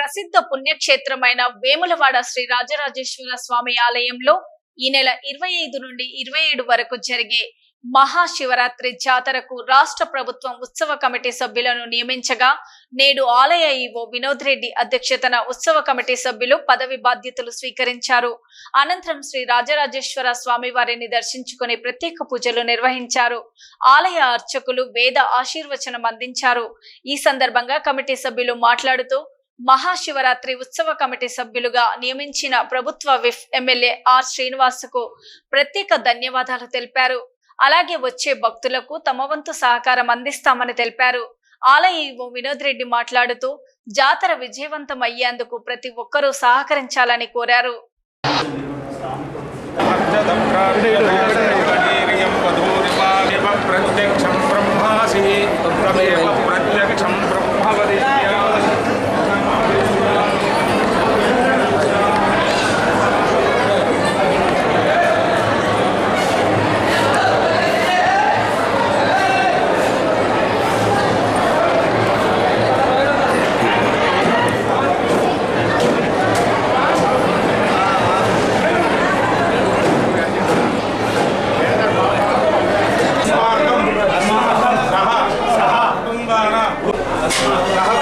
ప్రసిద్ధ పుణ్యక్షేత్రమైన వేములవాడ శ్రీ రాజరాజేశ్వర స్వామి ఆలయంలో ఈ నెల ఇరవై ఐదు నుండి ఇరవై ఏడు వరకు జరిగే మహాశివరాత్రి జాతరకు రాష్ట్ర ప్రభుత్వం ఉత్సవ కమిటీ సభ్యులను నియమించగా నేడు ఆలయ ఈవో వినోద్ రెడ్డి అధ్యక్షతన ఉత్సవ కమిటీ సభ్యులు పదవి బాధ్యతలు స్వీకరించారు. అనంతరం శ్రీ రాజరాజేశ్వర స్వామి వారిని దర్శించుకుని ప్రత్యేక పూజలు నిర్వహించారు. ఆలయ అర్చకులు వేద ఆశీర్వచనం అందించారు. ఈ సందర్భంగా కమిటీ సభ్యులు మాట్లాడుతూ మహాశివరాత్రి ఉత్సవ కమిటీ సభ్యులుగా నియమించిన ప్రభుత్వ విఫ్ ఎమ్మెల్యే ఆర్ శ్రీనివాసుకు ప్రత్యేక ధన్యవాదాలు తెలిపారు. అలాగే వచ్చే భక్తులకు తమ వంతు సహకారం అందిస్తామని తెలిపారు. ఆలయ ఈవో వినోద్ రెడ్డి మాట్లాడుతూ జాతర విజయవంతం అయ్యేందుకు ప్రతి ఒక్కరూ సహకరించాలని కోరారు.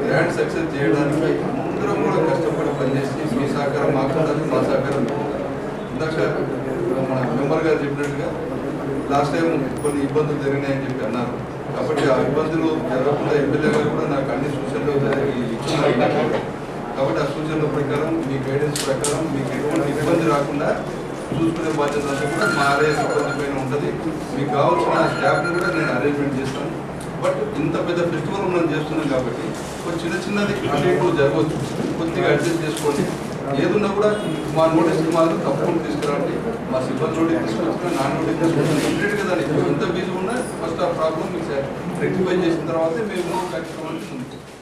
గ్రాండ్ సక్సెస్ చేయడానికి అందరం కూడా కష్టపడి పనిచేసి మీ సహకారం మాకు ఉండాలి మా సహకారం మీకు ఉండాలి. ఇందాక మన మెంబర్ గారు చెప్పినట్టుగా లాస్ట్ టైం కొన్ని ఇబ్బందులు జరిగినాయని చెప్పి అన్నారు. కాబట్టి ఆ ఇబ్బందులు జరగకుండా ఎమ్మెల్యే గారు కూడా నాకు అన్ని సూచనలు ఇచ్చున్నారు. కాబట్టి ఆ సూచనల ప్రకారం మీ గైడెన్స్ ప్రకారం మీకు ఎటువంటి ఇబ్బంది రాకుండా చూసుకునే బాధ్యత అంతా కూడా మా ఆలయ సిబ్బంది పైన ఉంటుంది. మీకు కావాల్సిన స్టాఫ్ని కూడా నేను అరేంజ్మెంట్ చేస్తాను. బట్ ఇంత పెద్ద ఫెస్టివల్ మనం చేస్తున్నాం కాబట్టి చిన్న చిన్నది అటు జరగవచ్చు. కొద్దిగా అడ్జస్ట్ చేసుకోండి. ఏదున్నా కూడా మా నోటీస్కి మాత్రం తప్పకుండా తీసుకురండి. మా సిబ్బంది నోటీస్ తీసుకొచ్చిన నా నోటీస్ తీసుకొచ్చిన ఇమ్మీడియట్గా ఎంత బిజీ ఉన్నా ఫస్ట్ ఆ ప్రాబ్లం మీకు రెక్టిఫై చేసిన తర్వాతే మేము కార్యక్రమానికి ముందుకు